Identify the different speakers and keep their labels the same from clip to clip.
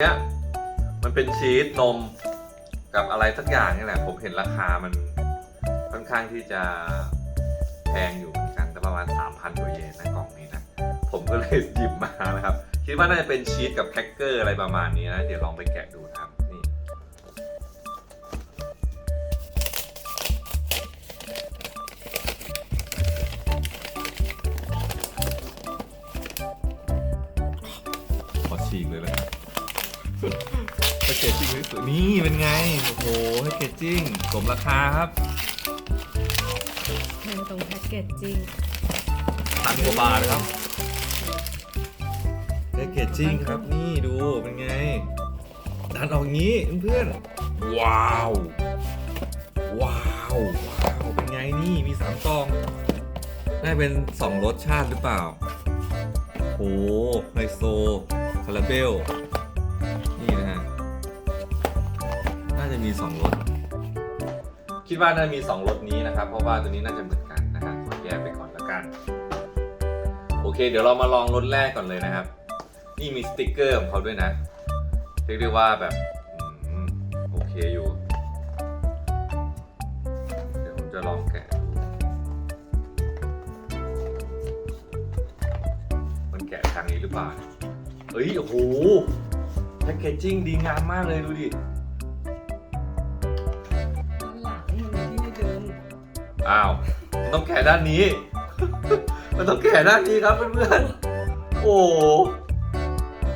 Speaker 1: เนี้ยมันเป็นชีสนมกับอะไรสักอย่างนี่แหละ ผมเห็นราคามันค่อนข้างที่จะแพงอยู่เหมือนกันแต่ประมาณ 3,000กว่าเยนนะกล่องนี้นะ ผมก็เลยหยิบมานะครับ คิดว่าน่าจะเป็นชีสกับแครกเกอร์อะไรประมาณนี้นะ เดี๋ยวลองไปแกะดู แพ็กเกจจิ้งสวยๆนี่เป็นไง โอ้โหแพ็กเกจจิ้งสมราคาครับ
Speaker 2: แพงตรงแพ็กเกจจริง
Speaker 1: พันกว่าบาทนะครับแพ็กเกจจิ้งครับนี่ดูเป็นไงดันออกอย่างนี้เพื่อนๆว้าว ว้าวว้าวเป็นไงนี่มีสามซองได้เป็นสองรสชาติหรือเปล่าโอ้ไฮโซคาราเบล จะมีสองรสคิดว่าน่าจะมีสองรสนี้นะครับ เพราะว่าตัวนี้น่าจะเหมือนกันนะฮะขอแยกไปก่อนละกัน โอเค เดี๋ยวเรามาลองรสแรกก่อนเลยนะครับ นี่มีสติกเกอร์ของเขาด้วยนะเรียกได้ว่าแบบอโอเคอยู่ เดี๋ยวผมจะลองแกะดูมันแกะทางนี้หรือเปล่าเฮ้ยโอ้โหแพคเกจจิ้งดีงามมากเลยดูดิ อ้าวมันต้องแกะด้านนี้ มันต้องแกะด้านนี้ครับเพื่อนๆ โอ้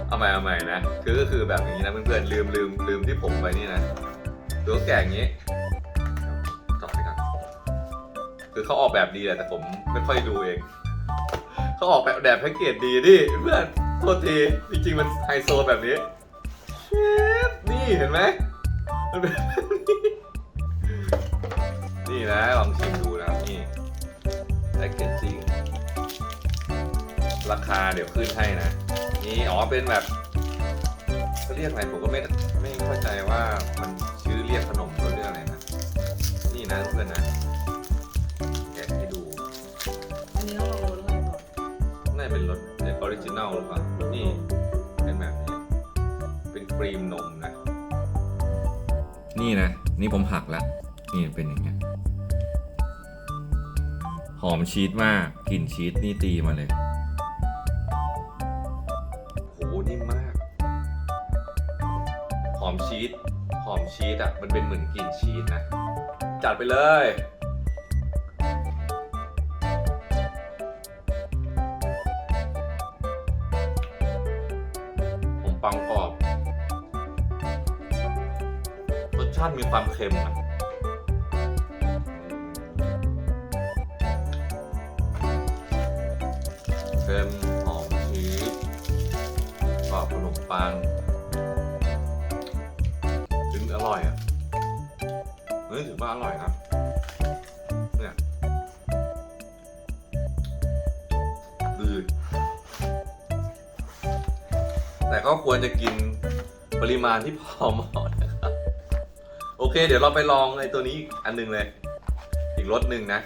Speaker 1: เอาใหม่เอาใหม่นะ คือก็คือแบบอย่างนี้นะเพื่อนๆลืมลืมลืมที่ผมไปนี่นะดูว่าแกะอย่างนี้จบไปก่อนคือเขาออกแบบดีแหละแต่ผมไม่ค่อยดูเอง เขาออกแบบแบบแพ็กเกจดีดิเพื่อนโทษทีจริงๆมันไฮโซแบบนี้นี่เห็นไหม นี่นะลองชิม ราคาเดี๋ยวขึ้นให้นะ นี่อ๋อเป็นแบบเขาเรียกอะไรผมก็ไม่ไม่เข้าใจว่ามันชื่อเรียกขนมเขาเรียกอะไรนะ นี่นะเพื่อนนะแกะให้ดู
Speaker 2: อันนี้เราลดอะไรก่อน
Speaker 1: น่าจะเป็นรสในออริจินัลหรือเปล่านี่เป็นแบบนี้เป็นครีมนมนะ นี่นะ นี่ผมหักแล้ว นี่เป็นอย่างเงี้ยหอมชีสมากกลิ่นชีสนี่ตีมาเลย มชีสหอมชีสอะ มันเป็นเหมือนกลิ่นชีสนะ จัดไปเลย ผมปังกรอบ รสชาติมีความเค็มอะเค็มหอมชีสกรอบขนมปัง เฮ้ถือว่าอร่อยครับเนี่ยดืแต่ก็ควรจะกินปริมาณที่พอเหมาะนะครับ โอเค เดี๋ยวเราไปลองไอ้ตัวนี้อันหนึงเลย อีกรสหนึ่งนะ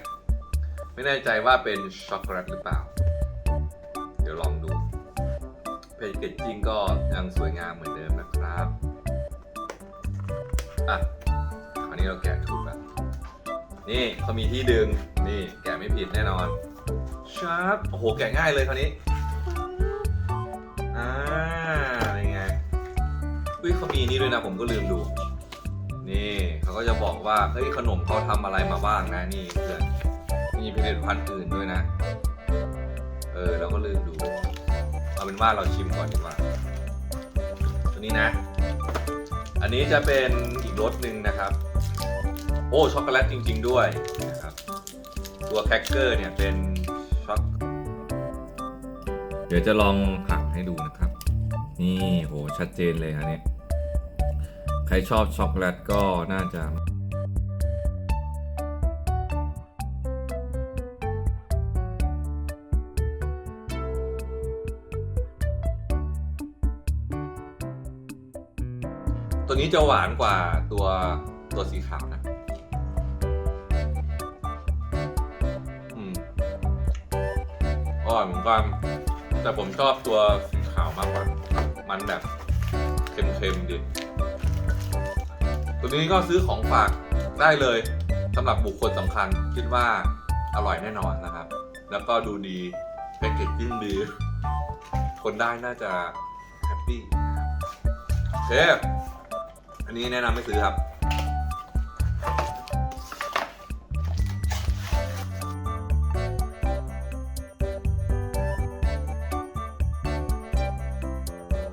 Speaker 1: ไม่แน่ใจว่าเป็นช็อกโกแลตหรือเปล่า เดี๋ยวลองดูแพคเกจจิ้งก็ยังสวยงามเหมือนเดิมนะครับ อะ คราวนี้เราแกะถูกแล้วนี่เขามีที่ดึง นี่แกะไม่ผิดแน่นอนชาร์ปโอ้โห แกะง่ายเลยคราวนี้ อ่าเป็นไงอุ้ยเขามีนี่ด้วยนะผมก็ลืมดู นี่เขาก็จะบอกว่า เฮ้ย ขนมเขาทำอะไรมาบ้างนะ นี่เพื่อน มีผลิตภัณฑ์อื่นด้วยนะ เออ เราก็ลืมดู เอาเป็นว่าเราชิมก่อนดีกว่า ตัวนี้นะ อันนี้จะเป็นอีกรสหนึ่งนะครับ โอ้ช็อกโกแลตจริง ๆ ด้วยนะครับตัวแครกเกอร์เนี่ยเป็นช็อกเดี๋ยวจะลองหักให้ดูนะครับ นี่โหชัดเจนเลยครับเนี่ยใครชอบช็อกโกแลตก็น่าจะตัวนี้จะหวานกว่าตัวตัวสีขาวนะ อร่อยเหมือนกันแต่ผมชอบตัวสีขาวมากกว่า มันแบบเค็มๆดิ ตัวนี้ก็ซื้อของฝากได้เลยสำหรับบุคคลสำคัญคิดว่าอร่อยแน่นอนนะครับ แล้วก็ดูดีแพคเกจจิ้งดี คนได้น่าจะแฮปปี้นะครับโอเค อันนี้แนะนำไม่ซื้อครับ